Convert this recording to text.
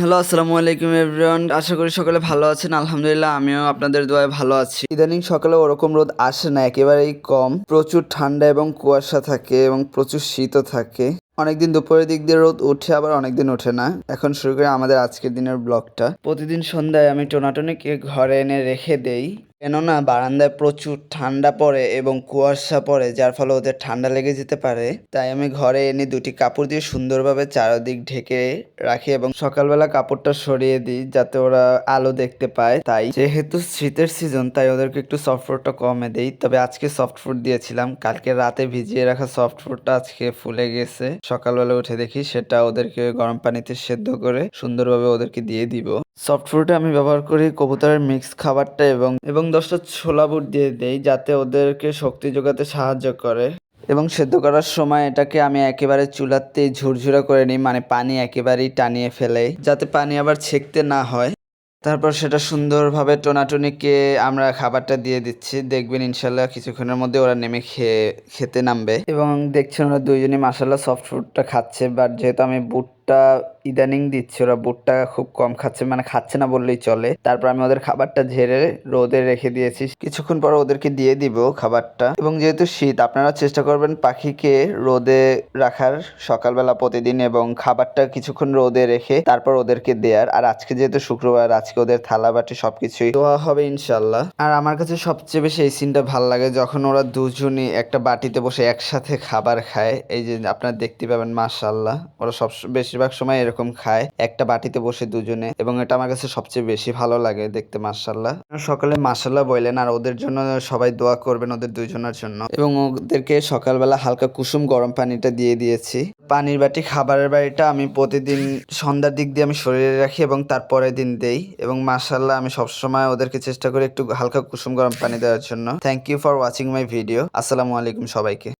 Hello, আসসালামু আলাইকুম everyone. আশা করি সকলে ভালো আছেন। আলহামদুলিল্লাহ, আমিও আপনাদের দোয়ায় ভালো আছি। ইদানিং সকালে ওরকম রোদ আসে না, একেবারেই কম। প্রচুর ঠান্ডা এবং কুয়াশা থাকে এবং প্রচুর শীতও থাকে। অনেকদিন দুপুরের দিক দিয়ে রোদ উঠে, আবার অনেকদিন ওঠে না। এখন শুরু করে আমাদের আজকের দিনের ব্লগটা। প্রতিদিন সন্ধ্যায় আমি টোনাটনিকে ঘরে এনে রেখে দেই। কেননা বারান্দায় প্রচুর ঠান্ডা পড়ে এবং কুয়াশা পড়ে, যার ফলে ওদের ঠান্ডা লেগে যেতে পারে। তাই আমি ঘরে এনে দুটি কাপড় দিয়ে সুন্দরভাবে চারদিক ঢেকে রাখি এবং সকালবেলা কাপড়টা সরিয়ে দিই যাতে ওরা আলো দেখতে পায়। তাই যেহেতু শীতের সিজন তাই ওদেরকে একটু সফট ফুডটা কমে দেই। তবে আজকে সফট ফুড দিয়েছিলাম। কালকে রাতে ভিজিয়ে রাখা সফট ফুডটা আজকে ফুলে গেছে। সকালবেলা উঠে দেখি সেটা ওদেরকে গরম পানিতে সেদ্ধ করে সুন্দরভাবে ওদেরকে দিয়ে দিব। সফট ফুডে আমি ব্যবহার করি কবুতরের মিক্স খাবারটা এবং এবং দশটা ছোলা বুট দিয়ে দেই যাতে ওদেরকে শক্তি যোগাতে সাহায্য করে। এবং সেদ্ধ করার সময় এটাকে আমি একেবারে চুলাতে ঝুরঝুরা করে নিই মানে পানি একেবারেই টানিয়ে ফেলে, যাতে পানি আবার ছেঁকতে না হয়। তারপর সেটা সুন্দরভাবে টোনাটুনিকে আমরা খাবারটা দিয়ে দিচ্ছি। দেখবেন ইনশাল্লাহ কিছুক্ষণের মধ্যে ওরা নেমে খেয়ে, খেতে নামবে। এবং দেখছেন ওরা দুইজনই মাসাল্লাহ সফট ফুডটা খাচ্ছে বাট যেহেতু আমি বুটটা ইদানিং দিচ্ছে, ওরা বুটটা খুব কম খাচ্ছে মানে খাচ্ছে না বললেই চলে। তারপর আমি ওদের খাবারটা ঝেড়ে রোদে রেখে দিয়েছি। কিছুক্ষণ পর ওদেরকে দিয়ে দিব খাবারটা। এবং যেহেতু শীত আপনারা চেষ্টা করবেন পাখিকে রোদে রাখার সকালবেলা প্রতিদিন এবং খাবারটা কিছুক্ষণ রোদে রেখে তারপর ওদেরকে দেয়ার। আর আজকে যেহেতু শুক্রবার, আজকে ওদের থালা বাটি সবকিছুই দেওয়া হবে ইনশাল্লাহ আর আমার কাছে সবচেয়ে বেশি এই সিনটা ভালো লাগে যখন ওরা দুজনই একটা বাটিতে বসে একসাথে খাবার খায়। এই যে আপনারা দেখতে পাবেন মাশাল্লাহ ওরা সব বেশিরভাগ সময় এরকম খায়। একটা বাটিতে বসে দুজনে এবং এটা আমার কাছে সবচেয়ে বেশি ভালো লাগে দেখতে মাশাল্লাহ সকালে মাশাল্লাহ বললেন আর ওদের জন্য সবাই দোয়া করবেন ওদের দুজনের জন্য। এবং ওদেরকে সকালবেলা হালকা কুসুম গরম পানিটা দিয়ে দিয়েছি। পানির বাটি খাবারের বাড়িটা আমি প্রতিদিন সন্ধ্যার দিক দিয়ে আমি শরীরে রাখি এবং তারপরের দিন দেই। এবং মাশাল্লাহ আমি সবসময় ওদেরকে চেষ্টা করি একটু হালকা কুসুম গরম পানি দেওয়ার জন্য। Thank you for watching my video আসসালামু আলাইকুম সবাইকে।